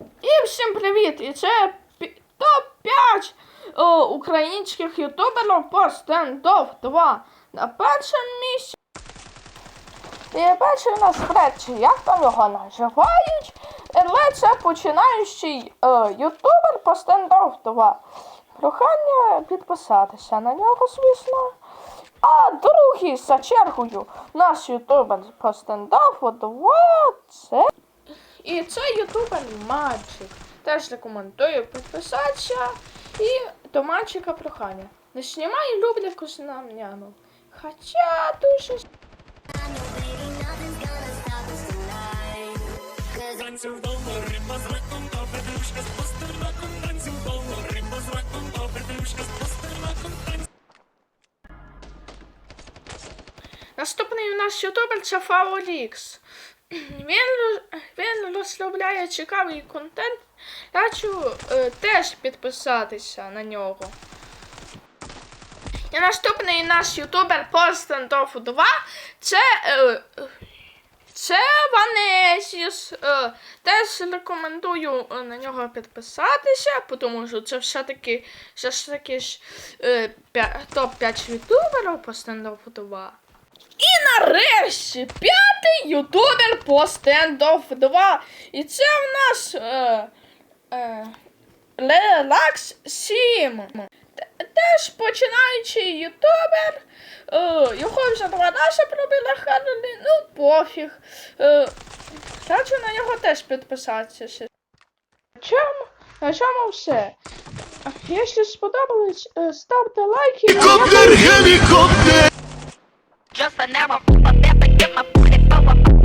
І всім привіт! І це топ-5 українських ютуберів по стендов 2. На першому місці. І перший у нас Фред, чи як там його називають. Але це починаючий е, ютубер по стендов 2. Прохання підписатися на нього, звісно. А другий за чергою наш ютубер по стендов 2 це. І це ютубер Мальчик. Теж рекомендую підписатися. І до мальчика прохання. Не знімай любліку з намняну. Хоча дуже Наступний у нас ютубер це Фаолікс. Він, він розробляє цікавий контент. Раджу е, теж підписатися на нього. І наступний наш ютубер по стендофу 2 це. Е, це Ванесіс. Е, теж рекомендую е, на нього підписатися, тому що це все-таки все ж таки ж е, топ-5 ютуберів по стендофу 2. Нарешті п'ятий ютубер по стендоф 2. І це в нас е, е, Relax 7. Теж починаючий ютубер. Е, його вже два рази пробили Харлі, ну пофіг. Е, раджу на нього теж підписатися. На чому? На чому все? Якщо сподобалось, е, ставте лайки. Helicopter, helicopter. just another never, never get my booty forward.